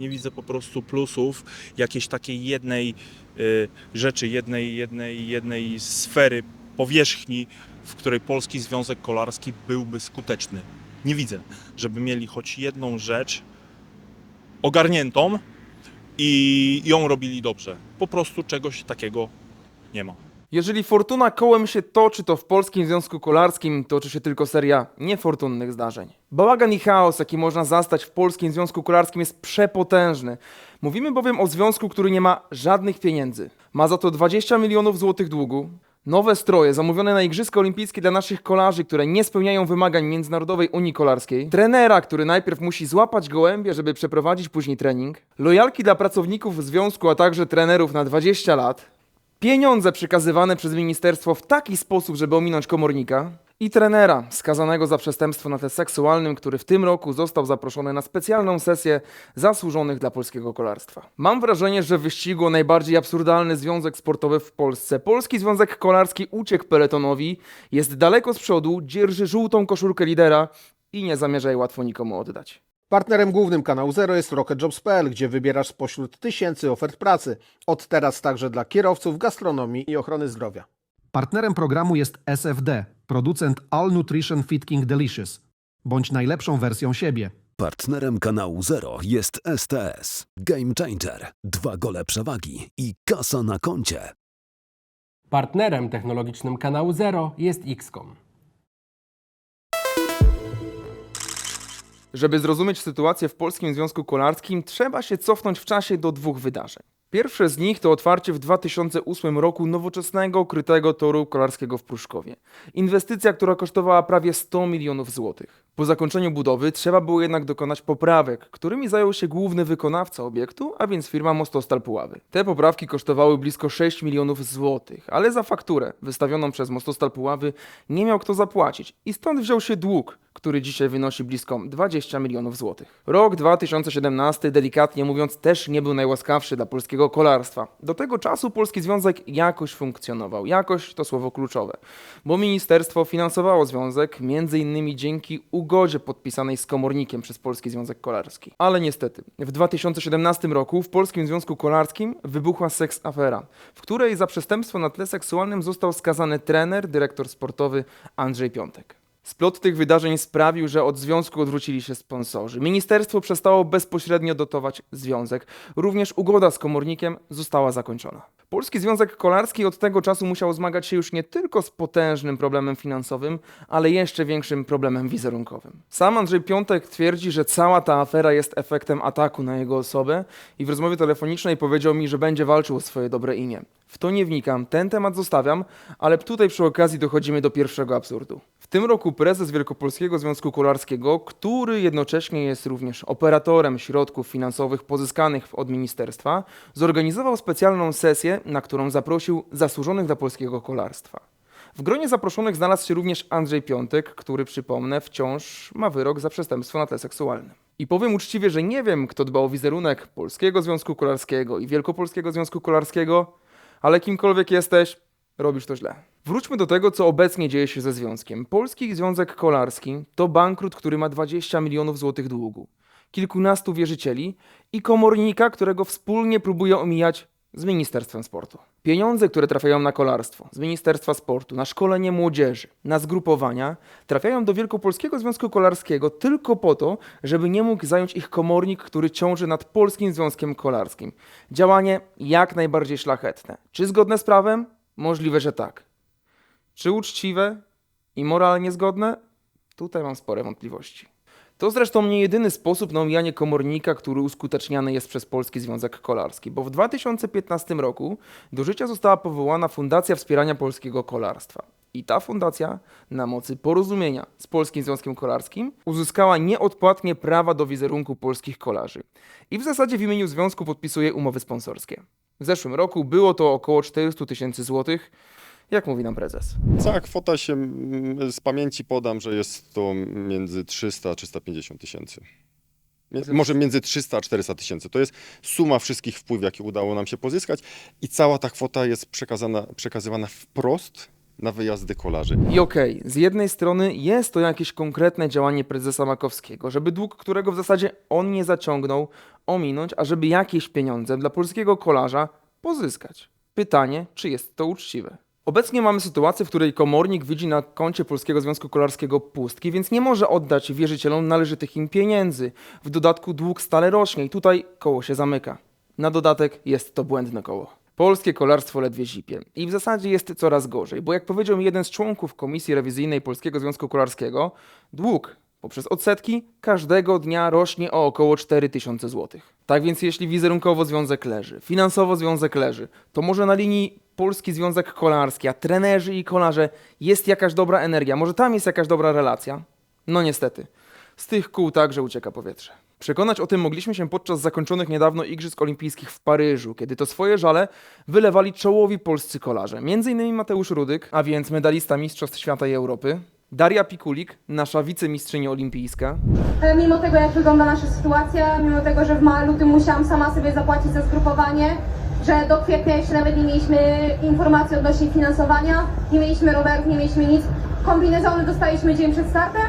Nie widzę po prostu plusów jakiejś takiej jednej y, rzeczy, jednej, jednej, jednej sfery, powierzchni, w której Polski Związek Kolarski byłby skuteczny. Nie widzę, żeby mieli choć jedną rzecz ogarniętą i ją robili dobrze. Po prostu czegoś takiego nie ma. Jeżeli fortuna kołem się toczy, to w Polskim Związku Kolarskim toczy się tylko seria niefortunnych zdarzeń. Bałagan i chaos, jaki można zastać w Polskim Związku Kolarskim jest przepotężny. Mówimy bowiem o związku, który nie ma żadnych pieniędzy. Ma za to 20 milionów złotych długu, nowe stroje zamówione na Igrzyska Olimpijskie dla naszych kolarzy, które nie spełniają wymagań Międzynarodowej Unii Kolarskiej, trenera, który najpierw musi złapać gołębie, żeby przeprowadzić później trening, lojalki dla pracowników związku, a także trenerów na 20 lat, Pieniądze przekazywane przez ministerstwo w taki sposób, żeby ominąć komornika i trenera skazanego za przestępstwo na tle seksualnym, który w tym roku został zaproszony na specjalną sesję zasłużonych dla polskiego kolarstwa. Mam wrażenie, że w wyścigu o najbardziej absurdalny związek sportowy w Polsce Polski Związek Kolarski uciekł peletonowi, jest daleko z przodu, dzierży żółtą koszulkę lidera i nie zamierza jej łatwo nikomu oddać. Partnerem głównym kanału Zero jest RocketJobs.pl, gdzie wybierasz spośród tysięcy ofert pracy. Od teraz także dla kierowców, gastronomii i ochrony zdrowia. Partnerem programu jest SFD, producent All Nutrition Fit King Delicious. Bądź najlepszą wersją siebie. Partnerem kanału Zero jest STS. Game Changer. Dwa gole przewagi i kasa na koncie. Partnerem technologicznym kanału Zero jest XCOM. Żeby zrozumieć sytuację w Polskim Związku Kolarskim, trzeba się cofnąć w czasie do dwóch wydarzeń. Pierwsze z nich to otwarcie w 2008 roku nowoczesnego, krytego toru kolarskiego w Pruszkowie. Inwestycja, która kosztowała prawie 100 milionów złotych. Po zakończeniu budowy trzeba było jednak dokonać poprawek, którymi zajął się główny wykonawca obiektu, a więc firma Mostostal Puławy. Te poprawki kosztowały blisko 6 milionów złotych, ale za fakturę wystawioną przez Mostostal Puławy nie miał kto zapłacić i stąd wziął się dług, który dzisiaj wynosi blisko 20 milionów złotych. Rok 2017, delikatnie mówiąc, też nie był najłaskawszy dla polskiego kolarstwa. Do tego czasu Polski Związek jakoś funkcjonował. Jakoś to słowo kluczowe, bo ministerstwo finansowało związek innymi dzięki ugodzie podpisanej z komornikiem przez Polski Związek Kolarski. Ale niestety, w 2017 roku w Polskim Związku Kolarskim wybuchła seks afera, w której za przestępstwo na tle seksualnym został skazany trener, dyrektor sportowy Andrzej Piątek. Splot tych wydarzeń sprawił, że od związku odwrócili się sponsorzy. Ministerstwo przestało bezpośrednio dotować związek. Również ugoda z komornikiem została zakończona. Polski Związek Kolarski od tego czasu musiał zmagać się już nie tylko z potężnym problemem finansowym, ale jeszcze większym problemem wizerunkowym. Sam Andrzej Piątek twierdzi, że cała ta afera jest efektem ataku na jego osobę i w rozmowie telefonicznej powiedział mi, że będzie walczył o swoje dobre imię. W to nie wnikam, ten temat zostawiam, ale tutaj przy okazji dochodzimy do pierwszego absurdu. W tym roku prezes Wielkopolskiego Związku Kolarskiego, który jednocześnie jest również operatorem środków finansowych pozyskanych od ministerstwa, zorganizował specjalną sesję, na którą zaprosił zasłużonych dla polskiego kolarstwa. W gronie zaproszonych znalazł się również Andrzej Piątek, który przypomnę wciąż ma wyrok za przestępstwo na tle seksualnym. I powiem uczciwie, że nie wiem, kto dba o wizerunek Polskiego Związku Kolarskiego i Wielkopolskiego Związku Kolarskiego, ale kimkolwiek jesteś, robisz to źle. Wróćmy do tego, co obecnie dzieje się ze związkiem. Polski Związek Kolarski to bankrut, który ma 20 milionów złotych długu, kilkunastu wierzycieli i komornika, którego wspólnie próbuje omijać z Ministerstwem Sportu. Pieniądze, które trafiają na kolarstwo, z Ministerstwa Sportu, na szkolenie młodzieży, na zgrupowania, trafiają do Wielkopolskiego Związku Kolarskiego tylko po to, żeby nie mógł zająć ich komornik, który ciąży nad Polskim Związkiem Kolarskim. Działanie jak najbardziej szlachetne. Czy zgodne z prawem? Możliwe, że tak. Czy uczciwe i moralnie zgodne? Tutaj mam spore wątpliwości. To zresztą nie jedyny sposób na omijanie komornika, który uskuteczniany jest przez Polski Związek Kolarski, bo w 2015 roku do życia została powołana Fundacja Wspierania Polskiego Kolarstwa. I ta fundacja, na mocy porozumienia z Polskim Związkiem Kolarskim, uzyskała nieodpłatnie prawa do wizerunku polskich kolarzy. I w zasadzie w imieniu związku podpisuje umowy sponsorskie. W zeszłym roku było to około 400 tysięcy złotych, jak mówi nam prezes. Cała kwota się mm, z pamięci podam, że jest to między 300 a 350 tysięcy. Może między 300 a 400 tysięcy. To jest suma wszystkich wpływów, jakie udało nam się pozyskać i cała ta kwota jest przekazana, przekazywana wprost na wyjazdy kolarzy. I okej, z jednej strony jest to jakieś konkretne działanie prezesa Makowskiego, żeby dług, którego w zasadzie on nie zaciągnął, ominąć, a żeby jakieś pieniądze dla polskiego kolarza pozyskać. Pytanie, czy jest to uczciwe? Obecnie mamy sytuację, w której komornik widzi na koncie Polskiego Związku Kolarskiego pustki, więc nie może oddać wierzycielom należytych im pieniędzy. W dodatku dług stale rośnie i tutaj koło się zamyka. Na dodatek jest to błędne koło. Polskie kolarstwo ledwie zipie. I w zasadzie jest coraz gorzej, bo jak powiedział mi jeden z członków Komisji Rewizyjnej Polskiego Związku Kolarskiego, dług poprzez odsetki każdego dnia rośnie o około 4000 zł. Tak więc jeśli wizerunkowo związek leży, finansowo związek leży, to może na linii Polski Związek Kolarski, a trenerzy i kolarze jest jakaś dobra energia, może tam jest jakaś dobra relacja? No niestety. Z tych kół także ucieka powietrze. Przekonać o tym mogliśmy się podczas zakończonych niedawno Igrzysk Olimpijskich w Paryżu, kiedy to swoje żale wylewali czołowi polscy kolarze. Między innymi Mateusz Rudyk, a więc medalista Mistrzostw Świata i Europy, Daria Pikulik, nasza wicemistrzyni olimpijska, E, Mimo tego, jak wygląda nasza sytuacja, mimo tego, że w maju, lutym musiałam sama sobie zapłacić za zgrupowanie, że do kwietnia jeszcze nawet nie mieliśmy informacji odnośnie finansowania, nie mieliśmy rowerów, nie mieliśmy nic, kombinezony dostaliśmy dzień przed startem,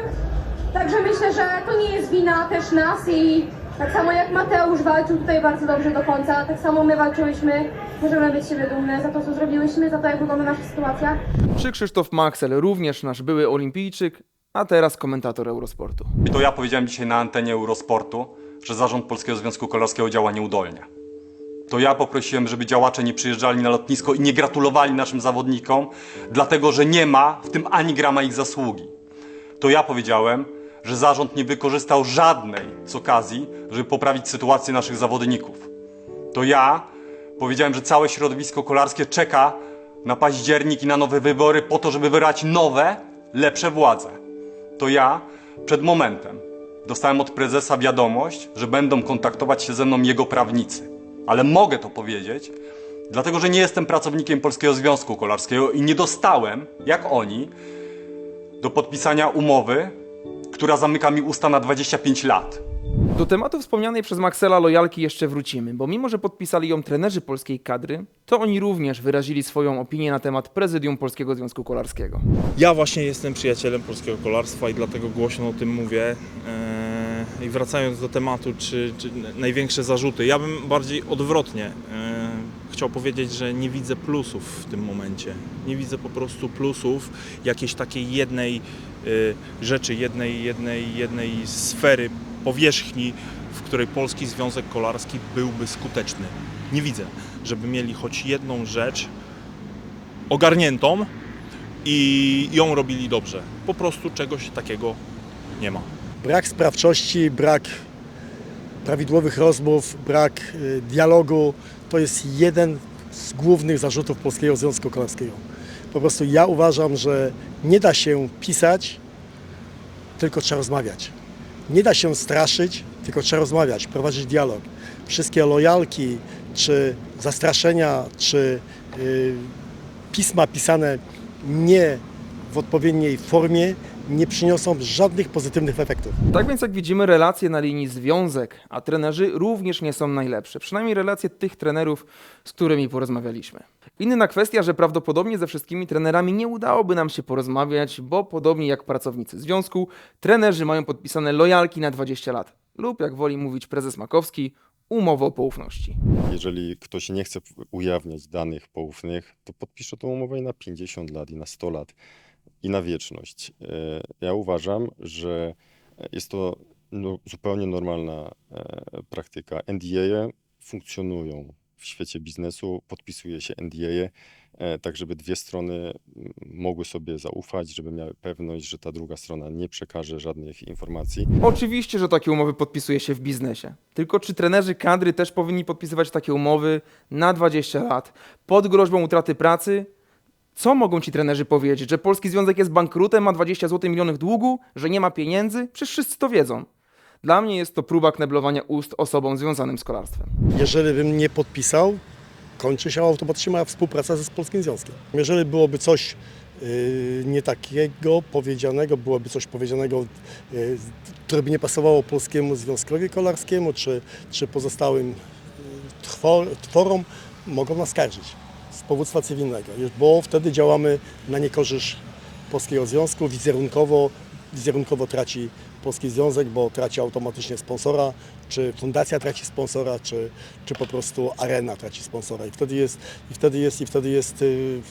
także myślę, że to nie jest wina też nas i tak samo jak Mateusz walczył tutaj bardzo dobrze do końca, tak samo my walczyłyśmy, możemy być z siebie dumne za to, co zrobiłyśmy, za to, jak wygląda nasza sytuacja. czy Krzysztof Maxel, również nasz były olimpijczyk, a teraz komentator Eurosportu. I to ja powiedziałem dzisiaj na antenie Eurosportu, że zarząd Polskiego Związku Kolarskiego działa nieudolnie. To ja poprosiłem, żeby działacze nie przyjeżdżali na lotnisko i nie gratulowali naszym zawodnikom, dlatego że nie ma w tym ani grama ich zasługi. To ja powiedziałem, że zarząd nie wykorzystał żadnej z okazji, żeby poprawić sytuację naszych zawodników. To ja powiedziałem, że całe środowisko kolarskie czeka na październik i na nowe wybory po to, żeby wybrać nowe, lepsze władze to ja przed momentem dostałem od prezesa wiadomość, że będą kontaktować się ze mną jego prawnicy. Ale mogę to powiedzieć, dlatego że nie jestem pracownikiem Polskiego Związku Kolarskiego i nie dostałem, jak oni, do podpisania umowy, która zamyka mi usta na 25 lat. Do tematu wspomnianej przez Maxela lojalki jeszcze wrócimy, bo mimo, że podpisali ją trenerzy polskiej kadry, to oni również wyrazili swoją opinię na temat prezydium Polskiego Związku Kolarskiego. Ja właśnie jestem przyjacielem polskiego kolarstwa i dlatego głośno o tym mówię. I wracając do tematu, czy, czy największe zarzuty, ja bym bardziej odwrotnie eee, chciał powiedzieć, że nie widzę plusów w tym momencie. Nie widzę po prostu plusów jakiejś takiej jednej eee, rzeczy, jednej, jednej, jednej sfery, powierzchni, w której Polski Związek Kolarski byłby skuteczny. Nie widzę, żeby mieli choć jedną rzecz ogarniętą, i ją robili dobrze. Po prostu czegoś takiego nie ma. Brak sprawczości, brak prawidłowych rozmów, brak y, dialogu to jest jeden z głównych zarzutów Polskiego Związku Kolarskiego. Po prostu ja uważam, że nie da się pisać, tylko trzeba rozmawiać. Nie da się straszyć, tylko trzeba rozmawiać, prowadzić dialog. Wszystkie lojalki, czy zastraszenia, czy y, pisma pisane nie w odpowiedniej formie nie przyniosą żadnych pozytywnych efektów. Tak więc jak widzimy, relacje na linii związek, a trenerzy również nie są najlepsze. Przynajmniej relacje tych trenerów, z którymi porozmawialiśmy. Inna kwestia, że prawdopodobnie ze wszystkimi trenerami nie udałoby nam się porozmawiać, bo podobnie jak pracownicy związku, trenerzy mają podpisane lojalki na 20 lat. Lub jak woli mówić prezes Makowski, umowę o poufności. Jeżeli ktoś nie chce ujawniać danych poufnych, to podpisze tą umowę i na 50 lat, i na 100 lat, i na wieczność. E, Ja uważam, że jest to no, zupełnie normalna e, praktyka. NDA funkcjonują w świecie biznesu, podpisuje się NDA, e, tak żeby dwie strony mogły sobie zaufać, żeby miały pewność, że ta druga strona nie przekaże żadnych informacji. Oczywiście, że takie umowy podpisuje się w biznesie. Tylko czy trenerzy kadry też powinni podpisywać takie umowy na 20 lat pod groźbą utraty pracy? Co mogą ci trenerzy powiedzieć? Że Polski Związek jest bankrutem, ma 20 zł milionów długu, że nie ma pieniędzy? Przecież wszyscy to wiedzą. Dla mnie jest to próba kneblowania ust osobom związanym z kolarstwem. Jeżeli bym nie podpisał, kończy się automatycznie moja współpraca ze Polskim Związkiem. Jeżeli byłoby coś yy, nie takiego powiedzianego, byłoby coś powiedzianego, yy, które by nie pasowało Polskiemu Związkowi Kolarskiemu czy, czy pozostałym yy, twor, tworom, mogą nas skarżyć. Z powództwa cywilnego, bo wtedy działamy na niekorzyść Polskiego Związku, wizerunkowo, wizerunkowo traci Polski Związek, bo traci automatycznie sponsora, czy fundacja traci sponsora, czy, czy po prostu arena traci sponsora i wtedy jest, i wtedy jest, i wtedy jest y,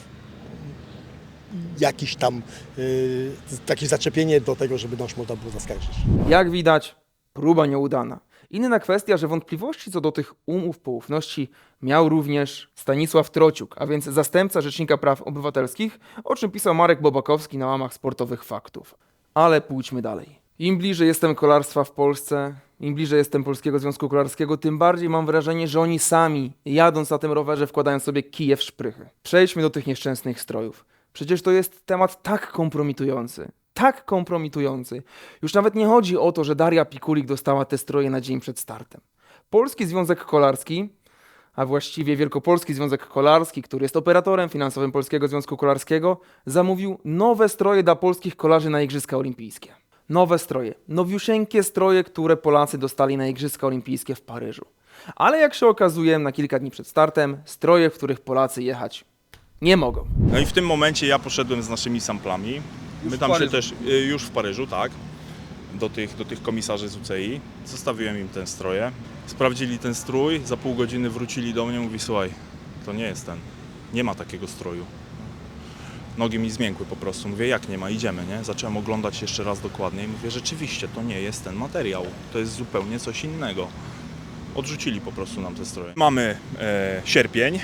jakiś tam y, takie zaczepienie do tego, żeby nas można było zaskarżyć. Jak widać, próba nieudana. Inna kwestia, że wątpliwości co do tych umów poufności miał również Stanisław Trociuk, a więc zastępca Rzecznika Praw Obywatelskich, o czym pisał Marek Bobakowski na łamach sportowych faktów. Ale pójdźmy dalej. Im bliżej jestem kolarstwa w Polsce, im bliżej jestem Polskiego Związku Kolarskiego, tym bardziej mam wrażenie, że oni sami, jadąc na tym rowerze, wkładają sobie kije w szprychy. Przejdźmy do tych nieszczęsnych strojów. Przecież to jest temat tak kompromitujący, tak kompromitujący. Już nawet nie chodzi o to, że Daria Pikulik dostała te stroje na dzień przed startem. Polski Związek Kolarski, a właściwie Wielkopolski Związek Kolarski, który jest operatorem finansowym Polskiego Związku Kolarskiego, zamówił nowe stroje dla polskich kolarzy na Igrzyska Olimpijskie. Nowe stroje, nowiusieńkie stroje, które Polacy dostali na Igrzyska Olimpijskie w Paryżu. Ale jak się okazuje, na kilka dni przed startem, stroje, w których Polacy jechać nie mogą. No i w tym momencie ja poszedłem z naszymi samplami. My w tam się też, y, już w Paryżu, tak, do tych, do tych komisarzy z UCI. Zostawiłem im ten stroje. Sprawdzili ten strój, za pół godziny wrócili do mnie i mówi, słuchaj, to nie jest ten, nie ma takiego stroju. Nogi mi zmiękły po prostu. Mówię, jak nie ma, idziemy, nie? Zacząłem oglądać jeszcze raz dokładniej. Mówię, rzeczywiście, to nie jest ten materiał. To jest zupełnie coś innego. Odrzucili po prostu nam te stroje. Mamy e, sierpień,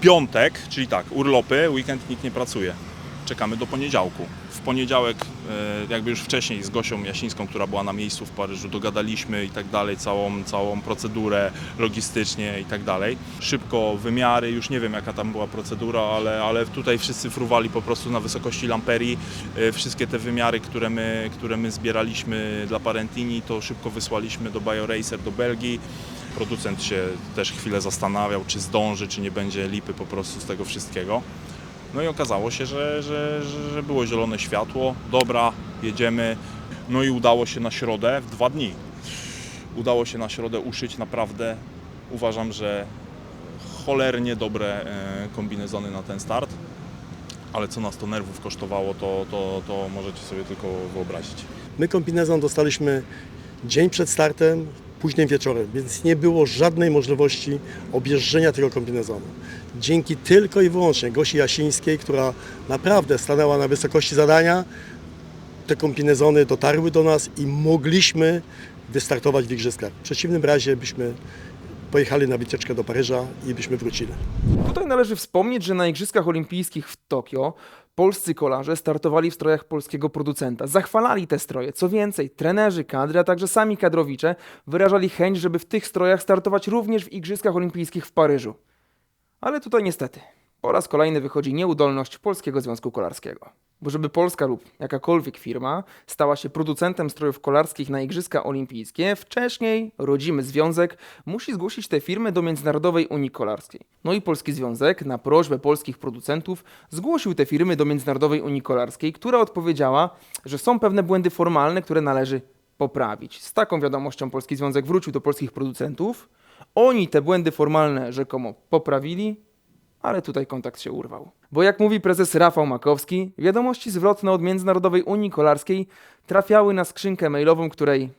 piątek, czyli tak, urlopy, weekend nikt nie pracuje. Czekamy do poniedziałku. W poniedziałek, e, jakby już wcześniej z Gosią Jasińską, która była na miejscu w Paryżu, dogadaliśmy i tak dalej, całą, całą procedurę logistycznie i tak dalej. Szybko wymiary, już nie wiem jaka tam była procedura, ale, ale tutaj wszyscy fruwali po prostu na wysokości lamperii. E, Wszystkie te wymiary, które my, które my zbieraliśmy dla Parentini, to szybko wysłaliśmy do BioRacer, do Belgii. Producent się też chwilę zastanawiał, czy zdąży, czy nie będzie lipy po prostu z tego wszystkiego. No i okazało się, że, że, że- było zielone światło, dobra, jedziemy. No i udało się na środę w dwa dni. Udało się na środę uszyć naprawdę, uważam, że cholernie dobre e, kombinezony na ten start. Ale co nas to nerwów kosztowało, to, to, to możecie sobie tylko wyobrazić. My kombinezon dostaliśmy dzień przed startem, późnym wieczorem, więc nie było żadnej możliwości objeżdżenia tego kombinezonu. Dzięki tylko i wyłącznie Gosi Jasińskiej, która naprawdę stanęła na wysokości zadania, te kombinezony dotarły do nas i mogliśmy wystartować w igrzyskach. W przeciwnym razie byśmy pojechali na wycieczkę do Paryża i byśmy wrócili. Tutaj należy wspomnieć, że na Igrzyskach Olimpijskich w Tokio polscy kolarze startowali w strojach polskiego producenta. Zachwalali te stroje. Co więcej, trenerzy, kadry, a także sami kadrowicze wyrażali chęć, żeby w tych strojach startować również w Igrzyskach Olimpijskich w Paryżu. Ale tutaj niestety po raz kolejny wychodzi nieudolność Polskiego Związku Kolarskiego. Bo żeby Polska lub jakakolwiek firma stała się producentem strojów kolarskich na Igrzyska Olimpijskie, wcześniej rodzimy związek musi zgłosić te firmy do Międzynarodowej Unii Kolarskiej. No i Polski Związek na prośbę polskich producentów zgłosił te firmy do Międzynarodowej Unii Kolarskiej, która odpowiedziała, że są pewne błędy formalne, które należy poprawić. Z taką wiadomością Polski Związek wrócił do polskich producentów. Oni te błędy formalne rzekomo poprawili, ale tutaj kontakt się urwał. Bo jak mówi prezes Rafał Makowski, wiadomości zwrotne od Międzynarodowej Unii Kolarskiej trafiały na skrzynkę mailową, której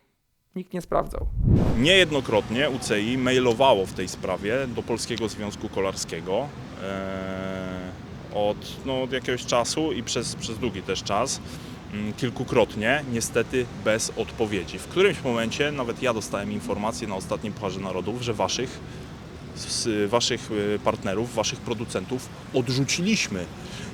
nikt nie sprawdzał. Niejednokrotnie UCI mailowało w tej sprawie do Polskiego Związku Kolarskiego e, od, no, od jakiegoś czasu i przez, przez długi też czas. Mm, Kilkukrotnie, niestety bez odpowiedzi. W którymś momencie nawet ja dostałem informację na ostatnim Pucharze Narodów, że waszych, waszych y, partnerów, waszych producentów odrzuciliśmy.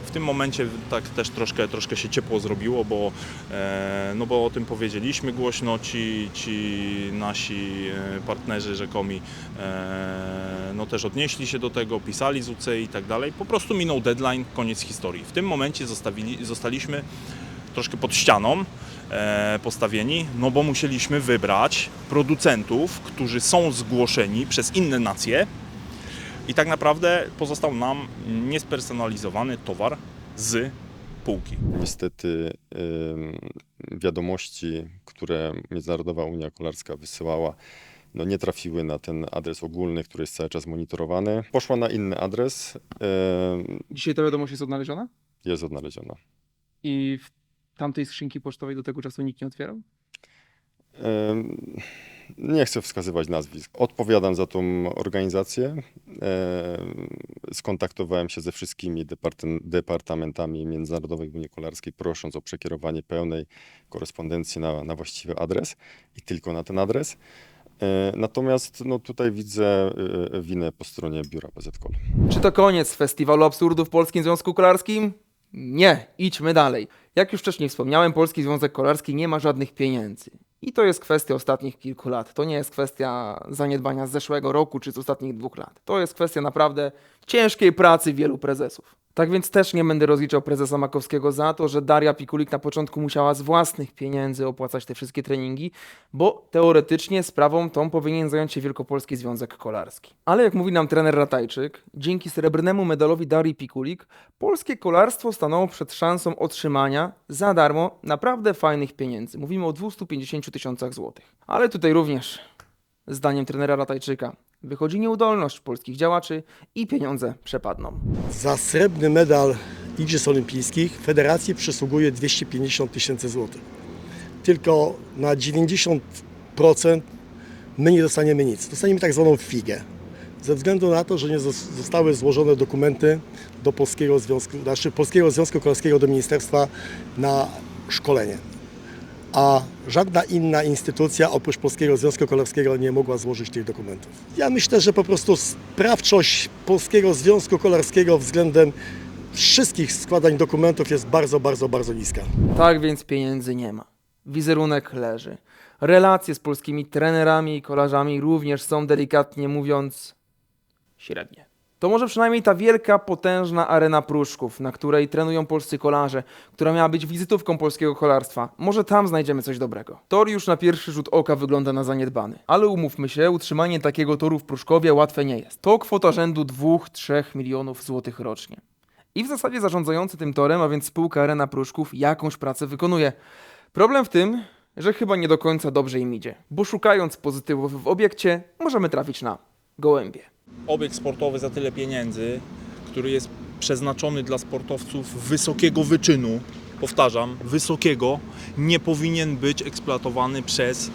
W tym momencie tak też troszkę, troszkę się ciepło zrobiło, bo, e, no bo o tym powiedzieliśmy głośno, ci, ci nasi e, partnerzy rzekomi e, no też odnieśli się do tego, pisali z UC i tak dalej. Po prostu minął deadline, koniec historii. W tym momencie zostawili, zostaliśmy troszkę pod ścianą e, postawieni, no bo musieliśmy wybrać producentów, którzy są zgłoszeni przez inne nacje i tak naprawdę pozostał nam niespersonalizowany towar z półki. Niestety wiadomości, które Międzynarodowa Unia Kolarska wysyłała, no, nie trafiły na ten adres ogólny, który jest cały czas monitorowany. Poszła na inny adres, Dzisiaj ta wiadomość jest odnaleziona? jest odnaleziona. I w tamtej skrzynki pocztowej do tego czasu nikt nie otwierał? Nie chcę wskazywać nazwisk. Odpowiadam za tą organizację. Em, Skontaktowałem się ze wszystkimi departamentami międzynarodowej Unii Kolarskiej, prosząc o przekierowanie pełnej korespondencji na, na właściwy adres i tylko na ten adres. E, Natomiast no, tutaj widzę e, winę po stronie biura PZKOL. Czy to koniec festiwalu absurdu w Polskim Związku Kolarskim? Nie, idźmy dalej. Jak już wcześniej wspomniałem, Polski Związek Kolarski nie ma żadnych pieniędzy. I to jest kwestia ostatnich kilku lat. To nie jest kwestia zaniedbania z zeszłego roku czy z ostatnich dwóch lat. To jest kwestia naprawdę ciężkiej pracy wielu prezesów. Tak więc też nie będę rozliczał prezesa Makowskiego za to, że Daria Pikulik na początku musiała z własnych pieniędzy opłacać te wszystkie treningi, bo teoretycznie sprawą tą powinien zająć się Wielkopolski Związek Kolarski. Ale jak mówi nam trener Ratajczyk, dzięki srebrnemu medalowi Darii Pikulik, polskie kolarstwo stanęło przed szansą otrzymania za darmo naprawdę fajnych pieniędzy. Mówimy o 250 tysiącach złotych. Ale tutaj również, zdaniem trenera Ratajczyka, wychodzi nieudolność polskich działaczy i pieniądze przepadną. Za srebrny medal Igrzysk Olimpijskich federacji przysługuje 250 tysięcy złotych. Tylko na 90% my nie dostaniemy nic. Dostaniemy tak zwaną figę. Ze względu na to, że nie zos- zostały złożone dokumenty do Polskiego Związku, znaczy Polskiego Związku Kolarskiego do Ministerstwa na szkolenie. A żadna inna instytucja oprócz Polskiego Związku Kolarskiego nie mogła złożyć tych dokumentów. Ja myślę, że po prostu sprawczość Polskiego Związku Kolarskiego względem wszystkich składań dokumentów jest bardzo, bardzo, bardzo niska. Tak więc pieniędzy nie ma. Wizerunek leży. Relacje z polskimi trenerami i kolarzami również są delikatnie mówiąc średnie. To może przynajmniej ta wielka, potężna arena Pruszków, na której trenują polscy kolarze, która miała być wizytówką polskiego kolarstwa. Może tam znajdziemy coś dobrego. Tor już na pierwszy rzut oka wygląda na zaniedbany. Ale umówmy się, utrzymanie takiego toru w Pruszkowie łatwe nie jest. To kwota rzędu 2-3 milionów złotych rocznie. I w zasadzie zarządzający tym torem, a więc spółka Arena Pruszków, jakąś pracę wykonuje. Problem w tym, że chyba nie do końca dobrze im idzie, bo szukając pozytywów w obiekcie, możemy trafić na gołębie. Obiekt sportowy za tyle pieniędzy, który jest przeznaczony dla sportowców wysokiego wyczynu, powtarzam, wysokiego, nie powinien być eksploatowany przez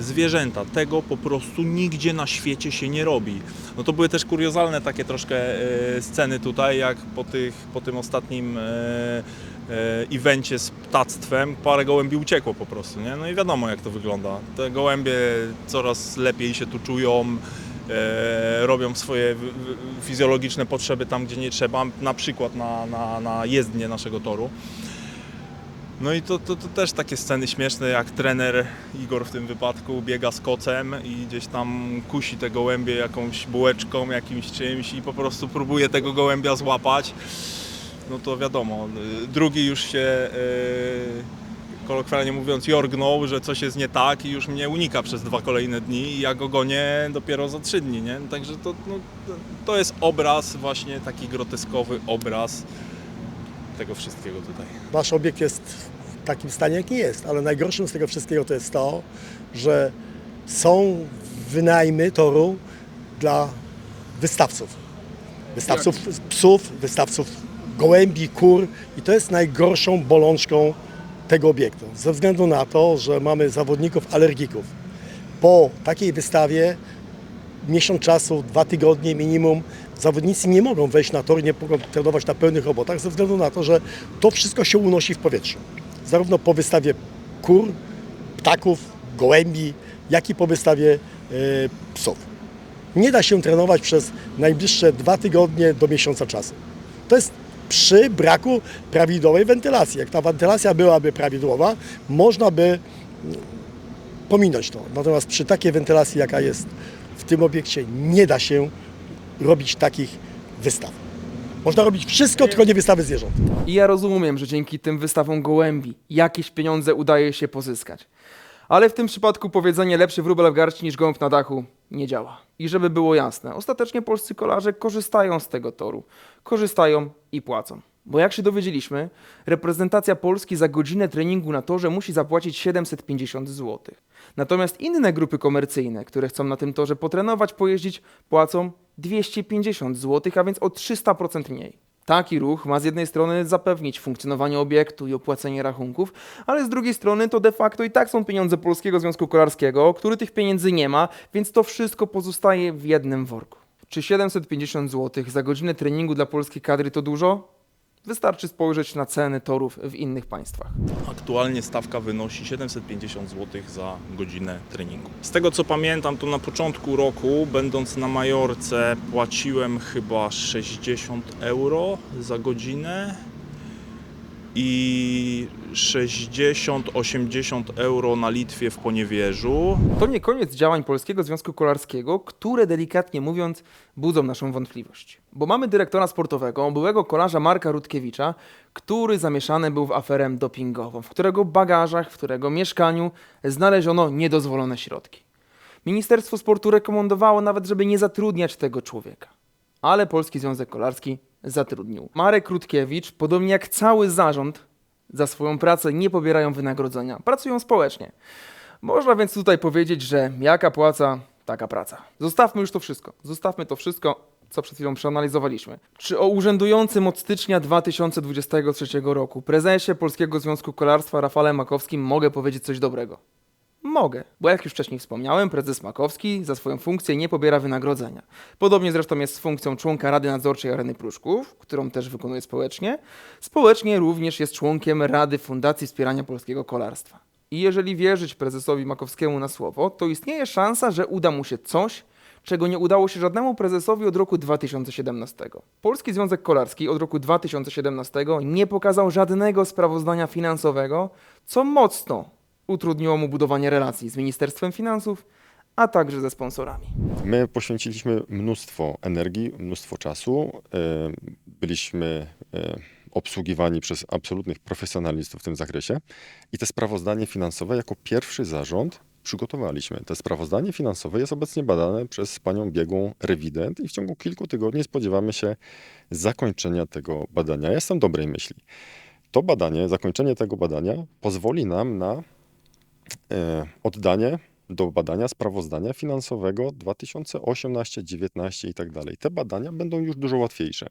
zwierzęta. Tego po prostu nigdzie na świecie się nie robi. No to były też kuriozalne takie troszkę e, sceny tutaj, jak po, tych, po tym ostatnim e, e, evencie z ptactwem parę gołębi uciekło po prostu, nie? No i wiadomo jak to wygląda. Te gołębie coraz lepiej się tu czują, robią swoje fizjologiczne potrzeby tam, gdzie nie trzeba, na przykład na, na, na jezdnię naszego toru. No i to, to, to też takie sceny śmieszne, jak trener Igor w tym wypadku biega z kocem i gdzieś tam kusi te gołębie jakąś bułeczką, jakimś czymś i po prostu próbuje tego gołębia złapać. No to wiadomo, drugi już się y, kolokwialnie mówiąc jorgnął, że coś jest nie tak i już mnie unika przez dwa kolejne dni i ja go gonię dopiero za trzy dni, nie? Także to, no, to jest obraz, właśnie taki groteskowy obraz tego wszystkiego tutaj. Nasz obiekt jest w takim stanie, jaki jest, ale najgorszym z tego wszystkiego to jest to, że są wynajmy toru dla wystawców. Wystawców psów, wystawców gołębi, kur i to jest najgorszą bolączką tego obiektu. Ze względu na to, że mamy zawodników alergików. Po takiej wystawie miesiąc czasu, dwa tygodnie minimum, zawodnicy nie mogą wejść na tor, nie mogą trenować na pełnych robotach ze względu na to, że to wszystko się unosi w powietrzu. Zarówno po wystawie kur, ptaków, gołębi, jak i po wystawie e, psów. Nie da się trenować przez najbliższe dwa tygodnie do miesiąca czasu. To jest przy braku prawidłowej wentylacji. Jak ta wentylacja byłaby prawidłowa, można by pominąć to. Natomiast przy takiej wentylacji, jaka jest w tym obiekcie, nie da się robić takich wystaw. Można robić wszystko, tylko nie wystawy zwierząt. I ja rozumiem, że dzięki tym wystawom gołębi jakieś pieniądze udaje się pozyskać. Ale w tym przypadku powiedzenie lepszy wróbel w garści niż gołąb na dachu nie działa. I żeby było jasne, ostatecznie polscy kolarze korzystają z tego toru. Korzystają i płacą. Bo jak się dowiedzieliśmy, reprezentacja Polski za godzinę treningu na torze musi zapłacić 750 zł. Natomiast inne grupy komercyjne, które chcą na tym torze potrenować, pojeździć, płacą 250 zł, a więc o 300% mniej. Taki ruch ma z jednej strony zapewnić funkcjonowanie obiektu i opłacenie rachunków, ale z drugiej strony to de facto i tak są pieniądze Polskiego Związku Kolarskiego, który tych pieniędzy nie ma, więc to wszystko pozostaje w jednym worku. Czy 750 zł za godzinę treningu dla polskiej kadry to dużo? Wystarczy spojrzeć na ceny torów w innych państwach. Aktualnie stawka wynosi 750 zł za godzinę treningu. Z tego co pamiętam, to na początku roku, będąc na Majorce, płaciłem chyba 60 euro za godzinę i 60-80 euro na Litwie w Poniewierzu. To nie koniec działań Polskiego Związku Kolarskiego, które delikatnie mówiąc budzą naszą wątpliwość. Bo mamy dyrektora sportowego, byłego kolarza Marka Rutkiewicza, który zamieszany był w aferę dopingową, w którego bagażach, w którego mieszkaniu znaleziono niedozwolone środki. Ministerstwo Sportu rekomendowało nawet, żeby nie zatrudniać tego człowieka. Ale Polski Związek Kolarski zatrudnił. Marek Rutkiewicz, podobnie jak cały zarząd, za swoją pracę nie pobierają wynagrodzenia. Pracują społecznie. Można więc tutaj powiedzieć, że jaka płaca, taka praca. Zostawmy już to wszystko. Zostawmy to wszystko, co przed chwilą przeanalizowaliśmy. Czy o urzędującym od stycznia 2023 roku prezesie Polskiego Związku Kolarstwa Rafale Makowskim mogę powiedzieć coś dobrego? Mogę, bo jak już wcześniej wspomniałem, prezes Makowski za swoją funkcję nie pobiera wynagrodzenia. Podobnie zresztą jest z funkcją członka Rady Nadzorczej Areny Pruszków, którą też wykonuje społecznie. Społecznie również jest członkiem Rady Fundacji Wspierania Polskiego Kolarstwa. I jeżeli wierzyć prezesowi Makowskiemu na słowo, to istnieje szansa, że uda mu się coś, czego nie udało się żadnemu prezesowi od roku 2017. Polski Związek Kolarski od roku 2017 nie pokazał żadnego sprawozdania finansowego, co mocno utrudniło mu budowanie relacji z Ministerstwem Finansów, a także ze sponsorami. My poświęciliśmy mnóstwo energii, mnóstwo czasu. e, Byliśmy e, obsługiwani przez absolutnych profesjonalistów w tym zakresie i te sprawozdanie finansowe jako pierwszy zarząd przygotowaliśmy. To sprawozdanie finansowe jest obecnie badane przez panią biegłą rewident i w ciągu kilku tygodni spodziewamy się zakończenia tego badania. Jestem dobrej myśli. To badanie, zakończenie tego badania pozwoli nam na oddanie do badania sprawozdania finansowego 2018, 19 i tak dalej. Te badania będą już dużo łatwiejsze,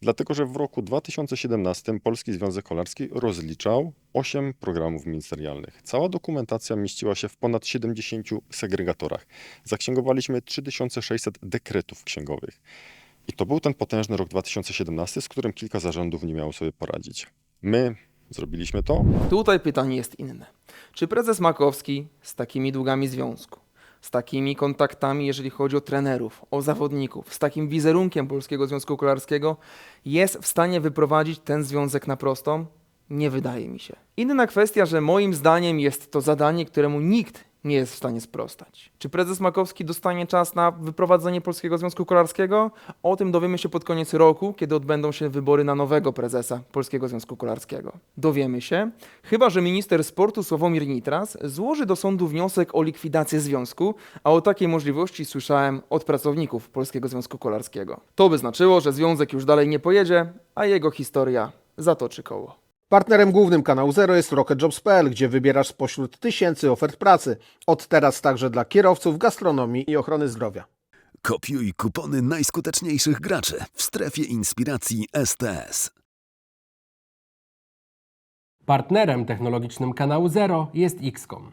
dlatego że w roku 2017 Polski Związek Kolarski rozliczał 8 programów ministerialnych. Cała dokumentacja mieściła się w ponad 70 segregatorach. Zaksięgowaliśmy 3600 dekretów księgowych. I to był ten potężny rok 2017, z którym kilka zarządów nie miało sobie poradzić. My zrobiliśmy to, Tutaj pytanie jest inne. Czy prezes Makowski z takimi długami związku, z takimi kontaktami, jeżeli chodzi o trenerów, o zawodników, z takim wizerunkiem Polskiego Związku Kolarskiego, jest w stanie wyprowadzić ten związek na prostą? Nie wydaje mi się. Inna kwestia, że moim zdaniem jest to zadanie, któremu nikt nie jest w stanie sprostać. Czy prezes Makowski dostanie czas na wyprowadzenie Polskiego Związku Kolarskiego? O tym dowiemy się pod koniec roku, kiedy odbędą się wybory na nowego prezesa Polskiego Związku Kolarskiego. Dowiemy się, chyba że minister sportu Sławomir Nitras złoży do sądu wniosek o likwidację związku, a o takiej możliwości słyszałem od pracowników Polskiego Związku Kolarskiego. To by znaczyło, że związek już dalej nie pojedzie, a jego historia zatoczy koło. Partnerem głównym kanału Zero jest RocketJobs.pl, gdzie wybierasz spośród tysięcy ofert pracy. Od teraz także dla kierowców, gastronomii i ochrony zdrowia. Kopiuj kupony najskuteczniejszych graczy w strefie inspiracji STS. Partnerem technologicznym kanału Zero jest XCOM.